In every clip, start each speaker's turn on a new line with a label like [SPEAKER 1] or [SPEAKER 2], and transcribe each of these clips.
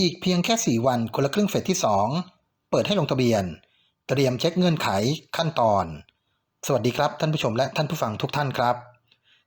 [SPEAKER 1] อีกเพียงแค่ 4 วันคนละครึ่งเฟสที่ 2 เปิดให้ลงทะเบียน เตรียมเช็คเงื่อนไขขั้นตอน สวัสดีครับท่านผู้ชมและท่านผู้ฟังทุกท่านครับ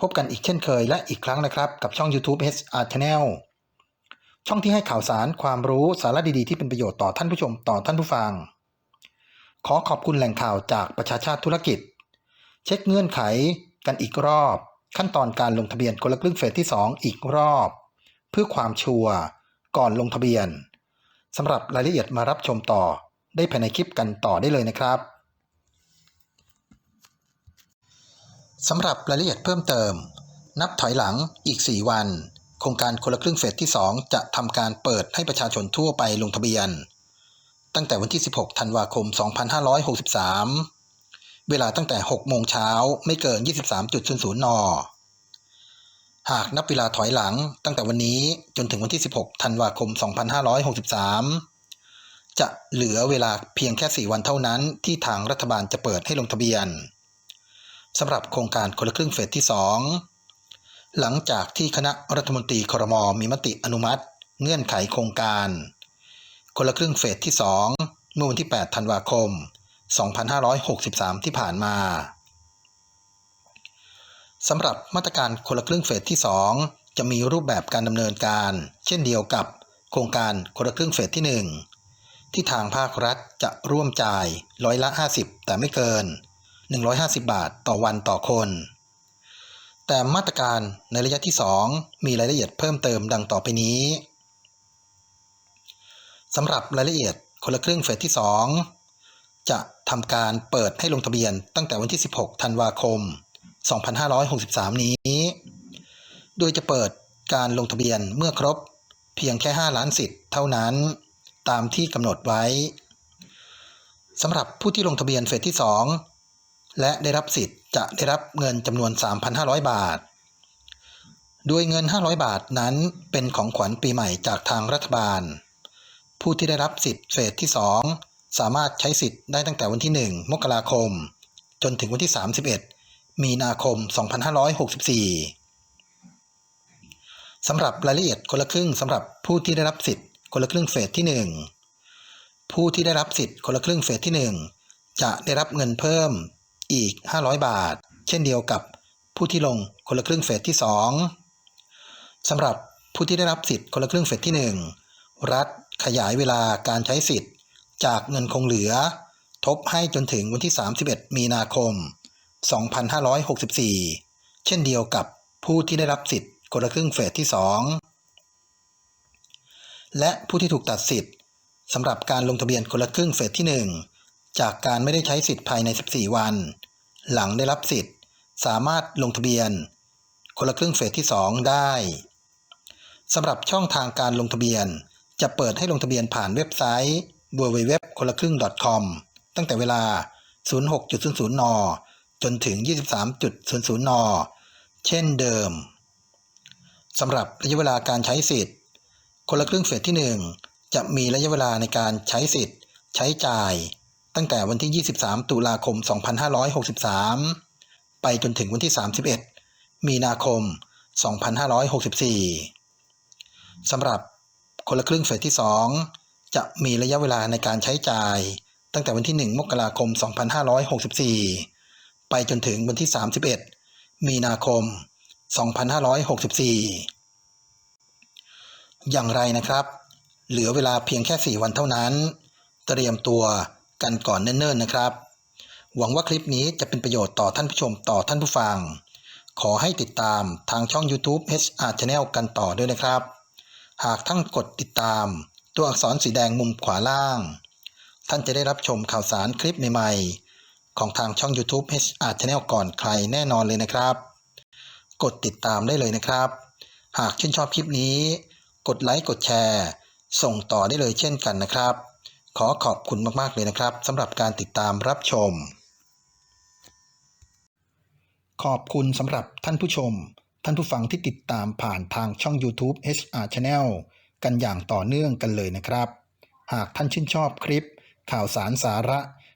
[SPEAKER 1] พบกันอีกเช่นเคยและอีกครั้งนะครับ กับช่อง YouTube HR Channel ช่องที่ให้ข่าวสารความรู้สาระดีๆที่เป็นประโยชน์ต่อท่านผู้ชมต่อท่านผู้ฟัง ขอขอบคุณแหล่งข่าวจากประชาชาติธุรกิจ เช็คเงื่อนไขกันอีกรอบ ขั้นตอนการลงทะเบียนคนละครึ่งเฟสที่ 2 อีกรอบ เพื่อความชัวร์ ก่อนลงทะเบียนสำหรับรายละเอียดมารับชมต่อได้ภายในคลิปกันต่อได้เลยนะครับสำหรับรายละเอียดเพิ่มเติม นับถอยหลังอีก 4 วัน โครงการคนละครึ่งเฟสที่ 2 จะทำการเปิดให้ประชาชนทั่วไปลงทะเบียน ตั้งแต่วันที่ 16 ธันวาคม 2563 เวลาตั้งแต่ 6 โมงเช้าไม่เกิน 23.00 น หากนับเวลาถอยหลังตั้งแต่วันนี้จนถึงวันที่ 16 ธันวาคม 2563 จะเหลือเวลาเพียงแค่ 4 วันเท่านั้นที่ทางรัฐบาลจะเปิดให้ลงทะเบียนสำหรับโครงการคนละครึ่งเฟสที่ 2 หลังจากที่คณะรัฐมนตรีครมมีมติอนุมัติ เงื่อนไขโครงการ คนละครึ่งเฟสที่ 2 เมื่อวันที่ 8 ธันวาคม 2563 ที่ผ่านมา สำหรับมาตรการคนละครึ่งเฟสที่ 2 จะมีรูปแบบการดำเนินการ เช่นเดียวกับโครงการคนละครึ่งเฟสที่ 1 ที่ทางภาครัฐจะร่วมจ่ายร้อยละ 50 แต่ไม่เกิน 150 บาทต่อวันต่อคน แต่มาตรการในระยะที่ 2 มีรายละเอียดเพิ่มเติมดังต่อไปนี้สำหรับรายละเอียดคนละครึ่งเฟสที่ 2 จะทำการเปิดให้ลงทะเบียนตั้งแต่วันที่ 16 ธันวาคม 2563 นี้ โดยจะเปิดการลงทะเบียนเมื่อครบเพียงแค่ 5 ล้านสิทธิ์เท่านั้น ตามที่กำหนดไว้สำหรับผู้ที่ลงทะเบียนเฟสที่ 2 และได้รับสิทธิ์จะได้รับเงินจำนวน 3,500 บาท โดยเงิน 500 บาทนั้นเป็นของขวัญปีใหม่จากทางรัฐบาล ผู้ที่ได้รับสิทธิ์เฟสที่ 2 สามารถใช้สิทธิ์ได้ตั้งแต่วันที่ 1 มกราคม จนถึงวันที่ 31 มีนาคม 2564 สำหรับรายละเอียดคนละครึ่งสำหรับผู้ที่ได้รับสิทธิ์คนละครึ่งเฟสที่ 1 ผู้ที่ได้รับสิทธิ์คนละครึ่งเฟสที่ 1 จะได้รับเงินเพิ่มอีก 500 บาท เช่นเดียวกับผู้ที่ลงคนละครึ่งเฟสที่ 2 สำหรับผู้ที่ได้รับสิทธิ์คนละครึ่งเฟสที่ 1 รัฐขยายเวลาการใช้สิทธิ์ จากเงินคงเหลือ ทบให้จนถึงวันที่ 31 มีนาคม 2564 เช่นเดียวกับผู้ที่ได้รับสิทธิ์คนละครึ่งเฟสที่ 2 และผู้ที่ถูกตัดสิทธิ์สำหรับการลงทะเบียนคนละครึ่งเฟสที่ 1 จากการไม่ได้ใช้สิทธิ์ภายใน 14 วัน หลังได้รับสิทธิ์สามารถลงทะเบียน คนละครึ่งเฟสที่ 2 ได้สำหรับช่องทางการลงทะเบียน จะเปิดให้ลงทะเบียนผ่านเว็บไซต์ www คนละครึ่ง .com ตั้งแต่เวลา 06.00 น จนถึง 23.00 น เช่นเดิมสำหรับระยะเวลาการใช้สิทธิ์ คนละครึ่งเฟสที่ 1 จะมีระยะเวลาในการใช้สิทธิ์ ใช้จ่าย ตั้งแต่วันที่ 23 ตุลาคม 2563 ไปจนถึงวันที่ 31 มีนาคม 2564 สำหรับคนละครึ่งเฟสที่ 2 จะมีระยะเวลาในการใช้จ่าย ตั้งแต่วันที่ 1 มกราคม 2564 ไปจนถึงวันที่ 31 มีนาคม 2564 อย่างไรนะครับ เหลือเวลาเพียงแค่ 4 วันเท่านั้น เตรียมตัวกันก่อนเนิ่นๆนะครับ หวังว่าคลิปนี้จะเป็นประโยชน์ต่อท่านผู้ชมต่อท่านผู้ฟัง ขอให้ติดตามทางช่อง YouTube HR Channel กันต่อด้วยนะครับ หากท่านกดติดตาม ตัวอักษรสีแดงมุมขวาล่าง ท่านจะได้รับชมข่าวสารคลิปใหม่ๆ ของทางช่อง YouTube HR Channel ก่อนใครแน่นอนเลยนะครับ กดติดตามได้เลยนะครับ หากชื่นชอบคลิปนี้ กดไลค์กดแชร์ ส่งต่อได้เลยเช่นกันนะครับ ขอขอบคุณมากๆเลยนะครับสำหรับการติดตามรับชม ขอบคุณสำหรับท่านผู้ชม ท่านผู้ฟังที่ติดตามผ่านทางช่อง YouTube HR Channel กันอย่างต่อเนื่องกันเลยนะครับ หากท่านชื่นชอบคลิป ข่าวสารสาระ